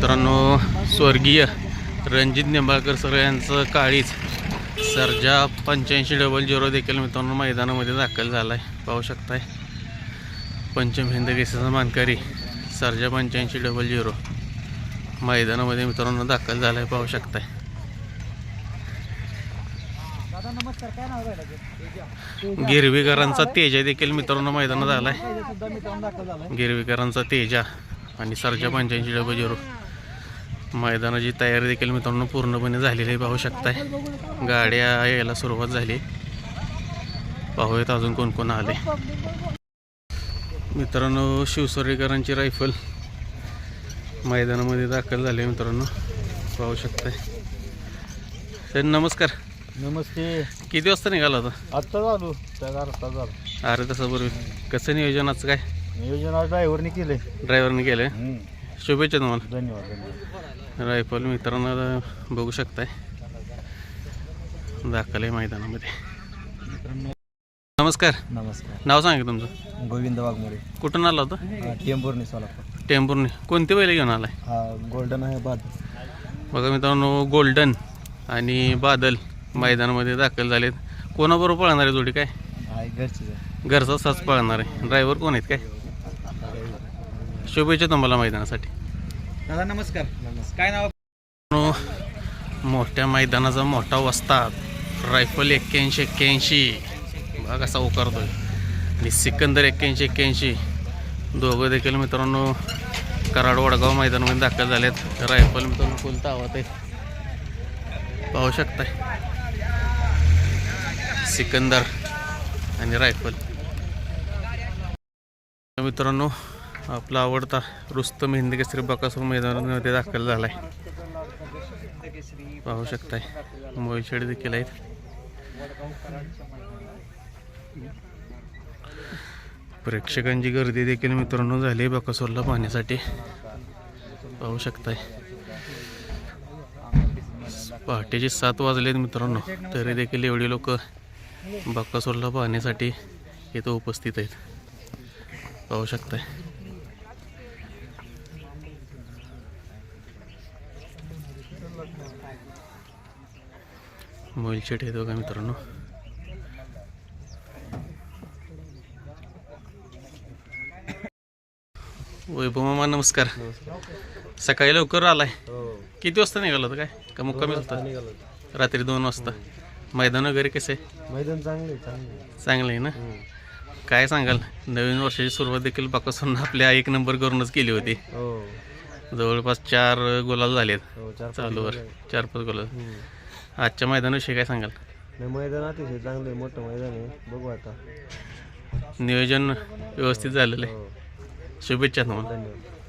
मित्रांनो स्वर्गीय रणजित निंबाळकर सर यांचं काळीच सर्जा पंच्याऐंशी डबल झिरो देखील मित्रांनो मैदानामध्ये दाखल झाला आहे पाहू शकताय. पंचम हिंद केसरीचा मानकरी सर्जा पंच्याऐंशी डबल झिरो मैदानामध्ये मित्रांनो दाखल झाला आहे पाहू शकताय. गिरवीकरांचा तेजा देखील मित्रांनो मैदानात आलाय. आहे गिरवीकरांचा तेजा आणि सरजा पंच्याऐंशी डबल झिरो मैदानाची तयारी देखील मित्रांनो पूर्णपणे झालेली पाहू शकताय. गाड्या यायला सुरुवात झाली. पाहूयात अजून कोण कोण आले. मित्रांनो शिवसरेकरांची रायफल मैदानामध्ये दाखल झाले मित्रांनो. पाहू शकताय. सर नमस्कार. नमस्ते. किती वाजता निघाला होता? आत्ता झालो. झाला. अरे तसं बरोबर. कसं नियोजनाचं काय? नियोजन आज ड्रायव्हरने केले ड्रायव्हरने केलं शुभेच्छा तुम्हाला. धन्यवाद धन्यवाद. रायफल मित्रांनो बघू शकताय. दाखल आहे मैदानामध्ये. नमस्कार. नमस्कार. नाव सांगा तुमचं. गोविंद वाघमोडे कुठून आला होता? टेंभुर्णी सोलापूर. टेम्पूरने कोणते बैल घेऊन आलाय? हा गोल्डन आहे बाद बघा मित्रांनो गोल्डन आणि बादल मैदानामध्ये दाखल झालेत. कोणाबरोबर पळणार आहे जोडी काय? घरचीच आहे. घरचा साच पळणार आहे. ड्रायव्हर कोण आहेत काय? शुभेच्छा तुम्हाला मैदानासाठी. दादा नमस्कार. नमस्कार. काय नाव? मोठ्या मैदानाचा मोठा वस्ता रायफल एक्क्याऐंशी एक्क्याऐंशी. बघा कसा उकारतोय. आणि सिकंदर एक्क्याऐंशी एक्क्याऐंशी. दोघं देखील मित्रांनो कराड वडगाव मैदानामध्ये दाखल झालेत. रायफल मित्रांनो फुल तावत आहे. पाहू शकताय. सिकंदर आणि रायफल. मित्रांनो आपला आवडता रुस्तम हिंद केसरी बकासूर मैदानामध्ये दाखल झाला आहे पाहू शकताय. मोहिशेड देखील आहेत. प्रेक्षकांची गर्दी देखील मित्रांनो झाली आहे बकासूरला पाहण्यासाठी. पाहू शकताय. पहाटेचे सात वाजलेत मित्रांनो. तरी देखील एवढी लोक बकासूरला पाहण्यासाठी इथं उपस्थित आहेत. पाहू शकताय. मोबाईल शेट आहेत बघा मित्रांनो? वैभव मामा नमस्कार. सकाळी लवकर आलाय. हो. किती वाजता निघाला होता काय? का मुक्कामी होता? रात्री दोन वाजता. मैदान वगैरे कसं? आहे मैदान चांगले चांगले. आहे ना? काय सांगाल? नवीन वर्षाची सुरुवात देखील बाकासून आपल्या एक नंबर करूनच केली होती. हो. जवळपास चार गुलाल झालेत. हो चार चालूवर चार पाच गुलाल. आजच्या मैदानाविषयी काय सांगाल? नाही मैदान अतिशय चांगलं आहे मोठं मैदान आहे. बघू आता. नियोजन व्यवस्थित झालेलं आहे. हो. शुभेच्छा तुम्हाला. धन्यवाद.